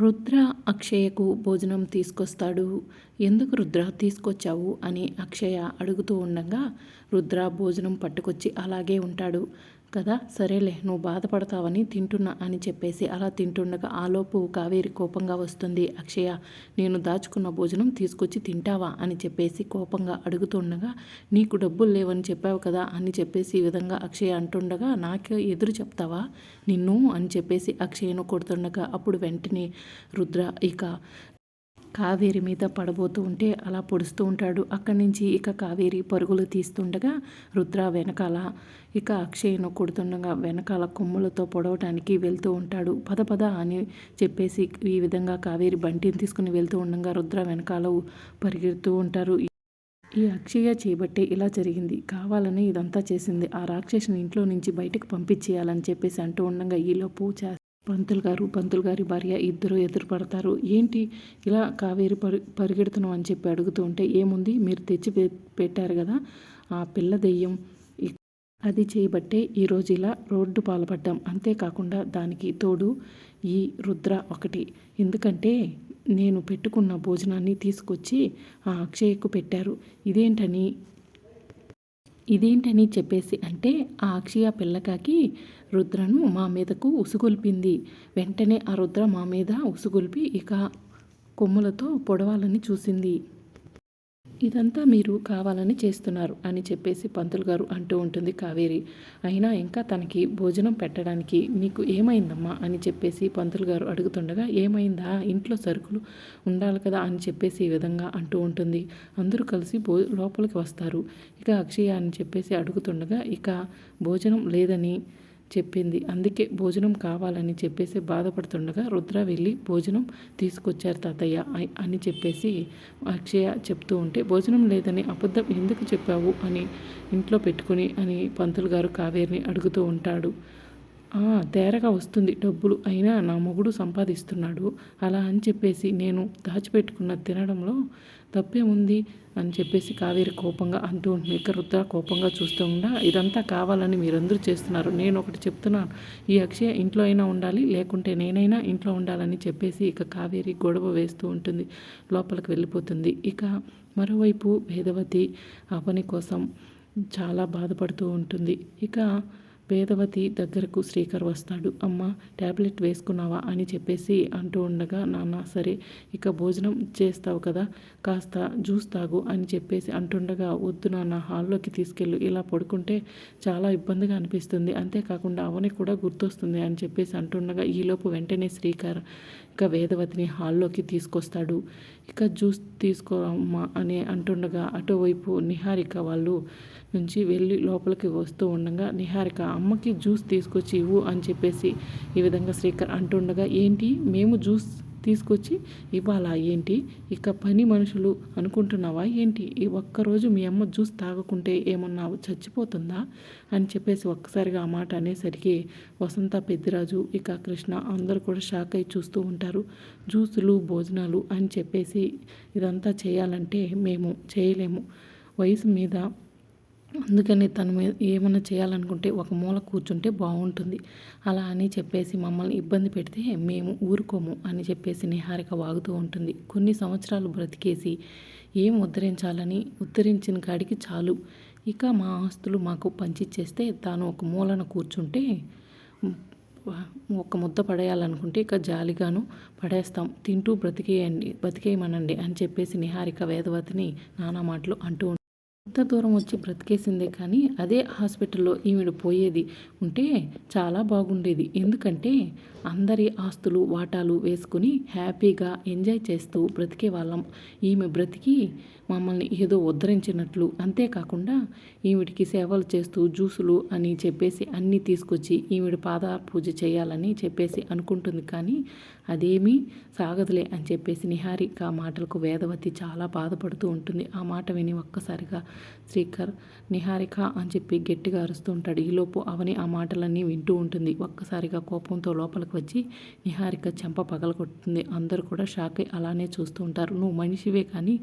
రుద్ర అక్షయకు భోజనం తీసుకొస్తాడు. ఎందుకు రుద్ర తీసుకొచ్చావు? అని అక్షయ అడుగుతూ ఉండగా రుద్ర భోజనం పట్టుకొచ్చి అలాగే ఉంటాడు. కదా? సరేలే నువ్వు బాధపడతావని తింటున్నా అని చెప్పేసి అలా తింటుండగా ఆలోపు కావేరి కోపంగా వస్తుంది. అక్షయ నేను దాచుకున్న భోజనం తీసుకొచ్చి తింటావా? అని చెప్పేసి కోపంగా అడుగుతుండగా నీకు డబ్బులు లేవని చెప్పావు కదా? అని చెప్పేసి ఈ విధంగా అక్షయ అంటుండగా నాకు ఎదురు చెప్తావా? నిన్ను అని చెప్పేసి అక్షయను కొడుతుండగా అప్పుడు వెంటనే రుద్ర ఇక కావేరి మీద పడబోతూ ఉంటే అలా పొడుస్తూ ఉంటాడు. అక్కడి నుంచి ఇక కావేరి పరుగులు తీస్తుండగా రుద్ర వెనకాల ఇక అక్షయ్ను కొడుతుండగా వెనకాల కొమ్ములతో పొడవటానికి వెళ్తూ ఉంటాడు. పద పద అని చెప్పేసి ఈ విధంగా కావేరి బంటిని తీసుకుని వెళ్తూ ఉండగా రుద్ర వెనకాల పరిగెడుతూ ఉంటారు. ఈ అక్షయ చేయబట్టే ఇలా జరిగింది. కావాలని ఇదంతా చేసింది. ఆ రాక్షసుని ఇంట్లో నుంచి బయటకు పంపించేయాలని చెప్పేసి అంటూ ఉండగా ఈలోపు చే పంతులు గారు పంతులు గారి భార్య ఇద్దరు ఎదురుపడతారు. ఏంటి ఇలా కావేరి పరి పరిగెడుతున్నాం అని చెప్పి అడుగుతూ ఉంటే ఏముంది? మీరు తెచ్చి పెట్టారు కదా ఆ పిల్ల దెయ్యం. అది చేయబట్టే ఈరోజు ఇలా రోడ్డు పాల్పడ్డాం. అంతేకాకుండా దానికి తోడు ఈ రుద్ర ఒకటి. ఎందుకంటే నేను పెట్టుకున్న భోజనాన్ని తీసుకొచ్చి ఆ అక్షయకు పెట్టారు. ఇదేంటని ఇదేంటని చెప్పేసి అంటే ఆ అక్షయ పిల్లకాకి రుద్రను మా మీదకు ఉసుగొల్పింది. వెంటనే ఆ రుద్ర మా మీద ఉసుగొల్పి ఇక కొమ్ములతో పొడవాలని చూసింది. ఇదంతా మీరు కావాలని చేస్తున్నారు అని చెప్పేసి పంతులు గారు అంటూ ఉంటుంది కావేరి. అయినా ఇంకా తనకి భోజనం పెట్టడానికి నీకు ఏమైందమ్మా అని చెప్పేసి పంతులు గారు అడుగుతుండగా ఏమైందా? ఇంట్లో సరుకులు ఉండాలి కదా అని చెప్పేసి ఈ విధంగా అంటూ ఉంటుంది. అందరూ కలిసి భో లోపలికి వస్తారు. ఇక అక్షయ అని చెప్పేసి అడుగుతుండగా ఇక భోజనం లేదని చెప్పింది. అందుకే భోజనం కావాలని చెప్పేసి బాధపడుతుండగా రుద్ర వెళ్ళి భోజనం తీసుకొచ్చారు తాతయ్య అని చెప్పేసి అక్షయ చెప్తూ ఉంటే భోజనం లేదని అబద్ధం ఎందుకు చెప్పావు? అని ఇంట్లో పెట్టుకుని అని పంతులు గారు కావేరిని అడుగుతూ ఉంటాడు. తేరగా వస్తుంది డబ్బులు అయినా నా మొగుడు సంపాదిస్తున్నాడు. అలా అని చెప్పేసి నేను దాచిపెట్టుకున్న తినడంలో తప్పేముంది అని చెప్పేసి కావేరి కోపంగా అంటూ ఉంటుంది ఇక రుద్ర కోపంగా చూస్తూ ఉండా ఇదంతా కావాలని మీరందరూ చేస్తున్నారు. నేను ఒకటి చెప్తున్నాను. ఈ అక్షయ ఇంట్లో అయినా ఉండాలి లేకుంటే నేనైనా ఇంట్లో ఉండాలని చెప్పేసి ఇక కావేరి గొడవ వేస్తూ ఉంటుంది. లోపలికి వెళ్ళిపోతుంది. ఇక మరోవైపు వేదవతి అవని కోసం చాలా బాధపడుతూ ఉంటుంది. ఇక వేదవతి దగ్గరకు శ్రీకర్ వస్తాడు. అమ్మ ట్యాబ్లెట్ వేసుకున్నావా? అని చెప్పేసి అంటూ ఉండగా నాన్న సరే ఇక భోజనం చేస్తావు కదా కాస్త జ్యూస్ తాగు అని చెప్పేసి అంటుండగా వద్దు నాన్న హాల్లోకి తీసుకెళ్ళు. ఇలా పడుకుంటే చాలా ఇబ్బందిగా అనిపిస్తుంది. అంతేకాకుండా అవని కూడా గుర్తొస్తుంది అని చెప్పేసి అంటుండగా ఈలోపు వెంటనే శ్రీకర్ ఇక వేదవతిని హాల్లోకి తీసుకొస్తాడు. ఇక జ్యూస్ తీసుకోమ్మా అని అంటుండగా అటువైపు నిహారిక వాళ్ళు నుంచి వెళ్ళి లోపలికి వస్తూ ఉండగా నిహారిక అమ్మకి జ్యూస్ తీసుకొచ్చి ఇవ్వు అని చెప్పేసి ఈ విధంగా శ్రీకర్ అంటుండగా ఏంటి? మేము జ్యూస్ తీసుకొచ్చి ఇవ్వాలా? ఏంటి? ఇక పని మనుషులు అనుకుంటున్నావా? ఏంటి? ఈ ఒక్కరోజు మీ అమ్మ జ్యూస్ తాగకుంటే ఏమన్నా చచ్చిపోతుందా? అని చెప్పేసి ఒక్కసారిగా ఆ మాట అనేసరికి వసంత పెద్దిరాజు ఇక కృష్ణ అందరూ కూడా షాక్ అయి చూస్తూ ఉంటారు. జ్యూసులు భోజనాలు అని చెప్పేసి ఇదంతా చేయాలంటే మేము చేయలేము. వయసు మీద అందుకని తను ఏమైనా చేయాలనుకుంటే ఒక మూల కూర్చుంటే బాగుంటుంది. అలా అని చెప్పేసి మమ్మల్ని ఇబ్బంది పెడితే మేము ఊరుకోము అని చెప్పేసి నిహారిక వాగుతూ ఉంటుంది. కొన్ని సంవత్సరాలు బ్రతికేసి ఏం ఉద్ధరించాలని ఉద్ధరించిన కాడికి చాలు. ఇక మా ఆస్తులు మాకు పంచిచ్చేస్తే తాను ఒక మూలన కూర్చుంటే ఒక ముద్ద పడేయాలనుకుంటే ఇక జాలిగాను పడేస్తాం. తింటూ బ్రతికేయండి బ్రతికేయమనండి అని చెప్పేసి నిహారిక వేదవతిని నానా మాటలు అంటూ ఎంత దూరం వచ్చి బ్రతికేసిందే కానీ అదే హాస్పిటల్లో ఈవిడ పోయేది ఉంటే చాలా బాగుండేది. ఎందుకంటే అందరి ఆస్తులు వాటాలు వేసుకుని హ్యాపీగా ఎంజాయ్ చేస్తూ బ్రతికే వాళ్ళం. ఈమె బ్రతికి మమ్మల్ని ఏదో ఉద్ధరించినట్లు. అంతేకాకుండా ఈవిడికి సేవలు చేస్తూ జ్యూసులు అని చెప్పేసి అన్నీ తీసుకొచ్చి ఈవిడ పాద పూజ చేయాలని చెప్పేసి అనుకుంటుంది కానీ అదేమీ సాగదులే అని చెప్పేసి నిహారిక మాటలకు వేదవతి చాలా బాధపడుతూ ఉంటుంది. ఆ మాట విని ఒక్కసారిగా శ్రీకర్ నిహారిక అని చెప్పి గట్టిగా అరుస్తూ ఉంటాడు. ఈలోపు అవని ఆ మాటలన్నీ వింటూ ఉంటుంది. ఒక్కసారిగా కోపంతో లోపలికి వచ్చి నిహారిక చెంప పగలగొట్టుతుంది అందరూ కూడా షాక్ అయి అలానే చూస్తూ ఉంటారు. నువ్వు మనిషివే కానీ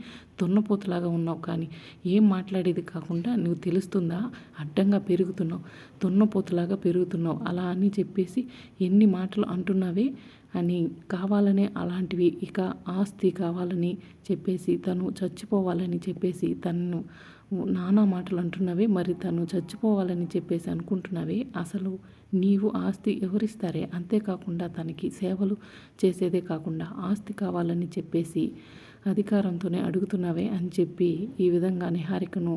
దున్నపోతులాగా ఉన్నావు కానీ ఏం మాట్లాడేది కాకుండా నువ్వు తెలుస్తుందా? అడ్డంగా పెరుగుతున్నావు. దున్నపోతులాగా పెరుగుతున్నావు. అలా అని చెప్పేసి ఎన్ని మాటలు అంటున్నావే అని కావాలనే అలాంటివి ఇక ఆస్తి కావాలని చెప్పేసి తను చచ్చిపోవాలని చెప్పేసి తను నానా మాటలు అంటున్నవే మరి తను చచ్చిపోవాలని చెప్పేసి అనుకుంటున్నవి. అసలు నీవు ఆస్తి ఎవరిస్తారే? అంతేకాకుండా తనకి సేవలు చేసేదే కాకుండా ఆస్తి కావాలని చెప్పేసి అధికారంతోనే అడుగుతున్నావే అని చెప్పి ఈ విధంగా నిహారికను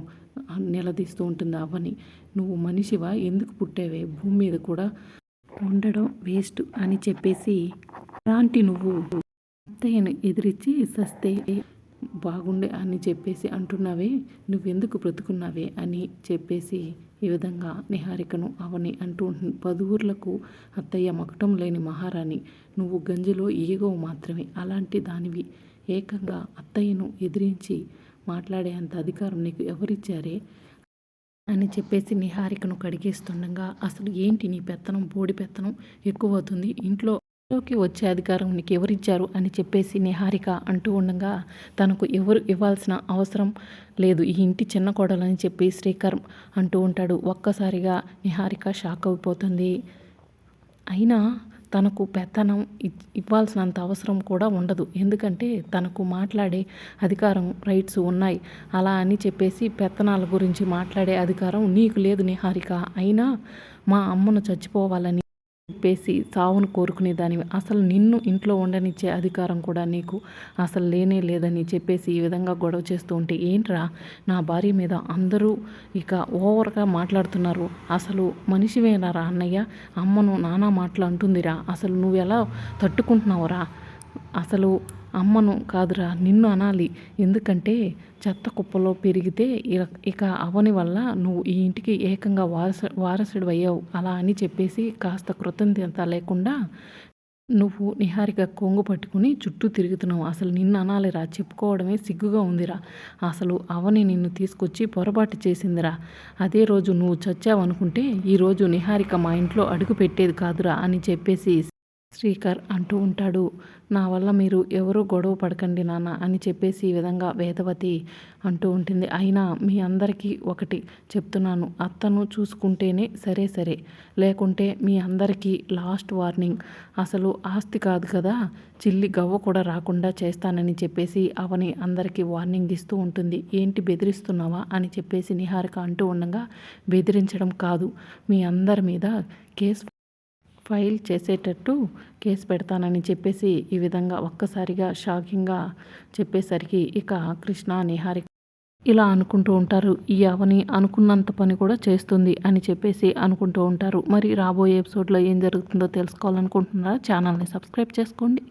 నిలదీస్తూ ఉంటుంది అవ్వని నువ్వు మనిషివా? ఎందుకు పుట్టేవే? భూమి మీద కూడా ఉండడం వేస్ట్ అని చెప్పేసి అలాంటి నువ్వు అత్తయ్యను ఎదిరించి సస్తే బాగుండే అని చెప్పేసి అంటున్నావే నువ్వెందుకు బ్రతుకున్నావే అని చెప్పేసి ఈ విధంగా నిహారికను అవని అంటూ ఉంటుంది పదువుర్లకు అత్తయ్య మకటం లేని మహారాణి నువ్వు గంజిలో ఈగో మాత్రమే. అలాంటి దానివి. ఏకంగా అత్తయ్యను ఎదిరించి మాట్లాడే అంత అధికారం నీకు ఎవరిచ్చారే? అని చెప్పేసి నిహారికను కడిగేస్తుండగా అసలు ఏంటి నీ పెత్తనం బోడి పెత్తనం ఎక్కువ అవుతుంది ఇంట్లో లోకి వచ్చే అధికారం నీకు ఎవరిచ్చారు అని చెప్పేసి నిహారిక అంటూ ఉండగా తనకు ఎవరు ఇవ్వాల్సిన అవసరం లేదు ఈ ఇంటి చిన్న కోడలని చెప్పి శ్రీకర్ అంటూ ఉంటాడు. ఒక్కసారిగా నిహారిక షాక్ అయిపోతుంది. అయినా తనకు పెత్తనం ఇవ్వాల్సినంత అవసరం కూడా ఉండదు. ఎందుకంటే తనకు మాట్లాడే అధికారం రైట్స్ ఉన్నాయి. అలా అని చెప్పేసి పెత్తనాల గురించి మాట్లాడే అధికారం నీకు లేదు నిహారిక. అయినా మా అమ్మను చచ్చిపోవాలని చెప్పేసి సావును కోరుకునే దానివి. అసలు నిన్ను ఇంట్లో ఉండనిచ్చే అధికారం కూడా నీకు అసలు లేనే లేదని చెప్పేసి ఈ విధంగా గొడవ చేస్తూ ఉంటే ఏంట్రా? నా భార్య మీద అందరూ ఇక ఓవర్గా మాట్లాడుతున్నారు. అసలు మనిషివేనారా అన్నయ్య? అమ్మను నానా మాటలు అంటుందిరా. అసలు నువ్వు ఎలా తట్టుకుంటున్నావురా? అసలు అమ్మను కాదురా నిన్ను అనాలి. ఎందుకంటే చెత్త కుప్పలో పెరిగితే ఇక అవని వల్ల నువ్వు ఈ ఇంటికి ఏకంగా వారసు వారసుడు అయ్యావు అలా అని చెప్పేసి కాస్త కృతజ్ఞత లేకుండా నువ్వు నిహారిక కొంగు పట్టుకుని చుట్టూ తిరుగుతున్నావు. అసలు నిన్ను అనాలిరా చెప్పుకోవడమే సిగ్గుగా ఉందిరా. అసలు అవని నిన్ను తీసుకొచ్చి పొరపాటు చేసిందిరా. అదే రోజు నువ్వు చచ్చావనుకుంటే ఈరోజు నిహారిక మా ఇంట్లో అడుగు పెట్టేది కాదురా అని చెప్పేసి శ్రీకర్ అంటూ ఉంటాడు. నా వల్ల మీరు ఎవరు గొడవ పడకండి నాన్న అని చెప్పేసి ఈ విధంగా వేదవతి అంటూ ఉంటుంది. అయినా మీ అందరికీ ఒకటి చెప్తున్నాను. అత్తను చూసుకుంటేనే సరే సరే. లేకుంటే మీ అందరికీ లాస్ట్ వార్నింగ్. అసలు ఆస్తి కాదు కదా. చిల్లి గవ్వ కూడా రాకుండా చేస్తానని చెప్పేసి అవని అందరికీ వార్నింగ్ ఇస్తూ ఉంటుంది. ఏంటి బెదిరిస్తున్నావా? అని చెప్పేసి నిహారిక అంటూ ఉండగా బెదిరించడం కాదు. మీ అందరి మీద కేసు ఫైల్ చేసేటట్టు కేసు పెడతానని చెప్పేసి ఈ విధంగా ఒక్కసారిగా షాకింగ్గా చెప్పేసరికి ఇక కృష్ణ నిహారిక ఇలా అనుకుంటూ ఉంటారు. ఈ అవని అనుకున్నంత పని కూడా చేస్తుంది అని చెప్పేసి అనుకుంటూ ఉంటారు. మరి రాబోయే ఎపిసోడ్లో ఏం జరుగుతుందో తెలుసుకోవాలనుకుంటున్నారా? ఛానల్ని సబ్స్క్రైబ్ చేసుకోండి.